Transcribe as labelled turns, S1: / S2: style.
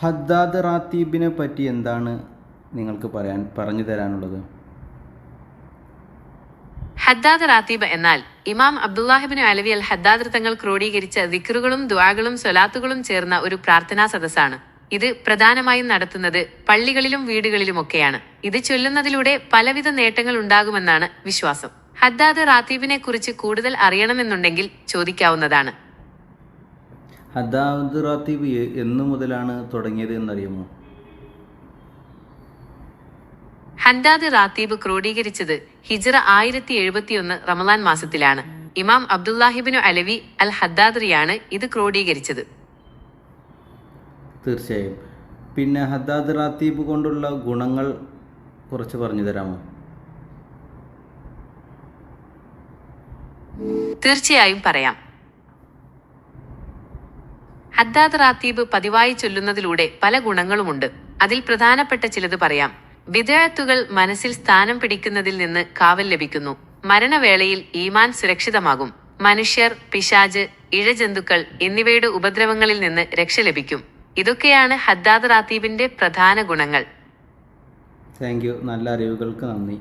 S1: ഹദ്ദാദ് റാത്തീബിനെ പറ്റി എന്താണ് നിങ്ങൾക്ക് പറയാൻ പറഞ്ഞു തരാനുള്ളത്?
S2: ഹദ്ദാദ് റാത്തീബ് എന്നാൽ ഇമാം അബ്ദുല്ലാഹിബിന് അലവി അൽ ഹദ്ദാദ് തങ്ങൾ ക്രോഡീകരിച്ച ദിക്റുകളും ദ്വാകളും സ്വലാത്തുകളും ചേർന്ന ഒരു പ്രാർത്ഥനാ സദസ്സാണ്. ഇത് പ്രധാനമായും നടത്തുന്നത് പള്ളികളിലും വീടുകളിലുമൊക്കെയാണ്. ഇത് ചൊല്ലുന്നതിലൂടെ പലവിധ നേട്ടങ്ങൾ ഉണ്ടാകുമെന്നാണ് വിശ്വാസം. ഹദ്ദാദ് റാത്തീബിനെ കുറിച്ച് കൂടുതൽ അറിയണമെന്നുണ്ടെങ്കിൽ ചോദിക്കാവുന്നതാണ്.
S1: ഹദ്ദാദ് റാത്തീബ് എ- എന്നു മുതലാണ് തുടങ്ങിയത് എന്നറിയുമോ?
S2: ഹദ്ദാദ് റാത്തീബ് ക്രോഡീകരിച്ചത് ഹിജ്റ ആയിരത്തി എഴുപത്തിയൊന്ന് റമലാൻ മാസത്തിലാണ്. ഇമാം അബ്ദുല്ലാഹിബിനു അലവി അൽ ഹദ്ദാദ്രിയാണ് ഇത് ക്രോഡീകരിച്ചത്.
S1: തീർച്ചയായും. പിന്നെ ഹദ്ദാദ് റാത്തീബ് കൊണ്ടുള്ള ഗുണങ്ങൾ കുറച്ച് പറഞ്ഞു തരാമോ?
S2: തീർച്ചയായും പറയാം. ഹദ്ദാദ് റാത്തീബ് പതിവായി ചൊല്ലുന്നതിലൂടെ പല ഗുണങ്ങളുമുണ്ട്. അതിൽ പ്രധാനപ്പെട്ട ചിലത് പറയാം. വിദയാത്തുകൾ മനസ്സിൽ സ്ഥാനം പിടിക്കുന്നതിൽ നിന്ന് കാവൽ ലഭിക്കുന്നു. മരണവേളയിൽ ഈമാൻ സുരക്ഷിതമാകും. മനുഷ്യർ പിശാജ് ഇഴജന്തുക്കൾ എന്നിവയുടെ ഉപദ്രവങ്ങളിൽ നിന്ന് രക്ഷ ലഭിക്കും. ഇതൊക്കെയാണ് ഹദ്ദാദ് റാത്തീബിന്റെ പ്രധാന ഗുണങ്ങൾ.
S1: Thank you. നല്ല അറിവുകൾക്ക് നന്ദി.